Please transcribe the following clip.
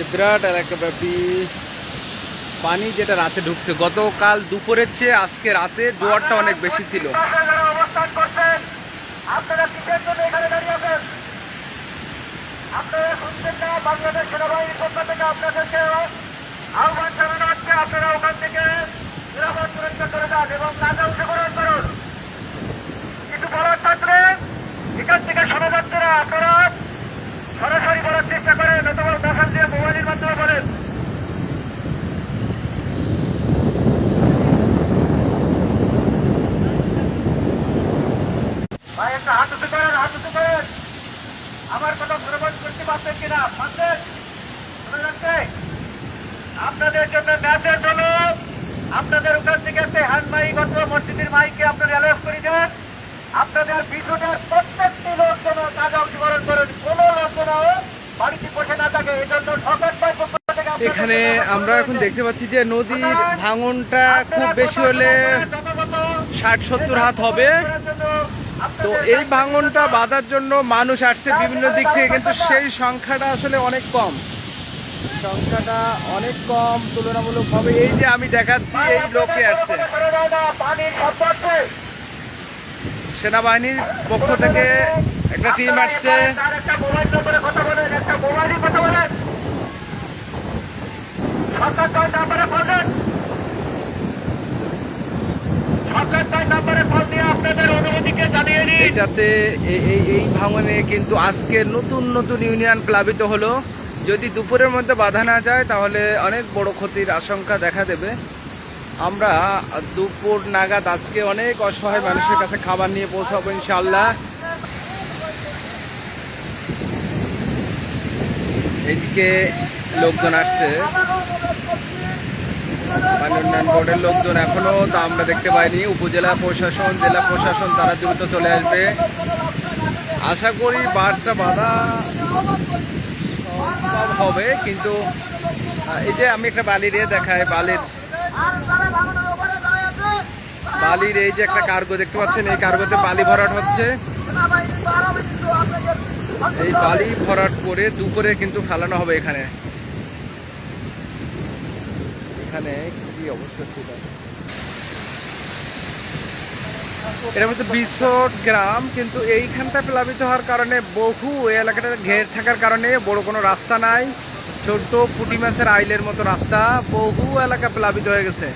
যে বিরাট এলাকাব্যাপী পানি যেটা রাতে ঢুকছে। গতকাল দুপুরের চেয়ে আজকে রাতে জোয়ারটা অনেক বেশি ছিল। আপনারা শুনছেন না বাংলাদেশ সেনাবাহিনীর পক্ষ থেকে আপনাদেরকে আহ্বান জানানো হচ্ছে। আপনারা ওখান থেকে নিরাপদ সুরক্ষা করে যান এবং রাজা অংশগ্রহণ করুন কিছু বলার থাকলে এখান থেকে শোনাযাত্রীরা আপনারা সরাসরি বলার চেষ্টা করেন অথবা মেসেজ দিয়ে মোবাইলের মাধ্যমে বলেন ভাই একটা হাত উঁচু করেন হাত উঁচু করেন। আমার কথা শ্রবণ করতে পারছেন কিনা? পারছেন? শোনা যাচ্ছে আপনাদের জন্য ম্যাচের হলো আপনাদের ওখান থেকে একটা হ্যান্ড মাইক অথবা মসজিদের মাইকে আপনারা অ্যালার্ট করে দেন। আপনাদের পিছনের প্রত্যেকটি লোক যেন কাজে অংশগ্রহণ করেন। কোনো লোক যেন বাড়িতে বসে না থাকে এজন্য সরকার এখানে আমরা এখন দেখতে পাচ্ছি যে নদীর ভাঙনটা খুব বেশি হলে ষাট সত্তর হাত হবে। তো এই ভাঙনটা বাঁধার জন্য মানুষ আসছে বিভিন্ন দিক থেকে, কিন্তু সেই সংখ্যাটা আসলে অনেক কম। সংখ্যাটা অনেক কম, তুলনামূলকভাবে এই যে আমি দেখাচ্ছি, এই লোকে আসছে। সেনাবাহিনীর পক্ষ থেকে একটা টিম আসছে তার একটা মোবাইল নম্বরে কথা বলেন একটা মোবাইলে কথা বলেন সরকার তার নাম্বারে ফোন দেন সরকার তার নাম্বারে ফোন দিয়ে আপনাদের অনুমতিকে জানিয়ে দিন এটাতে এই এই ভাঙনে কিন্তু আজকে নতুন নতুন ইউনিয়ন প্লাবিত হলো। যদি দুপুরের মধ্যে বাধা না যায়, তাহলে অনেক বড় ক্ষতির আশঙ্কা দেখা দেবে। আমরা দুপুর নাগাদ আজকে অনেক অসহায় মানুষের কাছে খাবার নিয়ে পৌঁছাবো ইনশাল্লাহ এদিকে লোকজন আসছে। পানি উন্নয়ন বোর্ডের লোকজন এখনও তা আমরা দেখতে পাইনি। উপজেলা প্রশাসন, জেলা প্রশাসন, তারা দ্রুত চলে আসবে। আশা করি বাঁধটা বাঁধা সম্ভব হবে, কিন্তু এই যে আমি একটা বালির এ দেখাই, বালির বালির এই যে একটা কার্গো দেখতে পাচ্ছেন, এই কার্গোতে বালি ভরাট হচ্ছে। এই বালি ভরাট করে দুপুরে কিন্তু ফেলানো হবে এখানে। এখানে কি অবস্থা ছিল। এটা মধ্যে বিশট গ্রাম, কিন্তু এইখানটা প্লাবিত হওয়ার কারণে বহু এলাকাটা ঘের থাকার কারণে বড় কোনো রাস্তা নাই। ছোট্ট পুটি মাছের আইলের মতো রাস্তা, বহু এলাকা প্লাবিত হয়ে গেছে।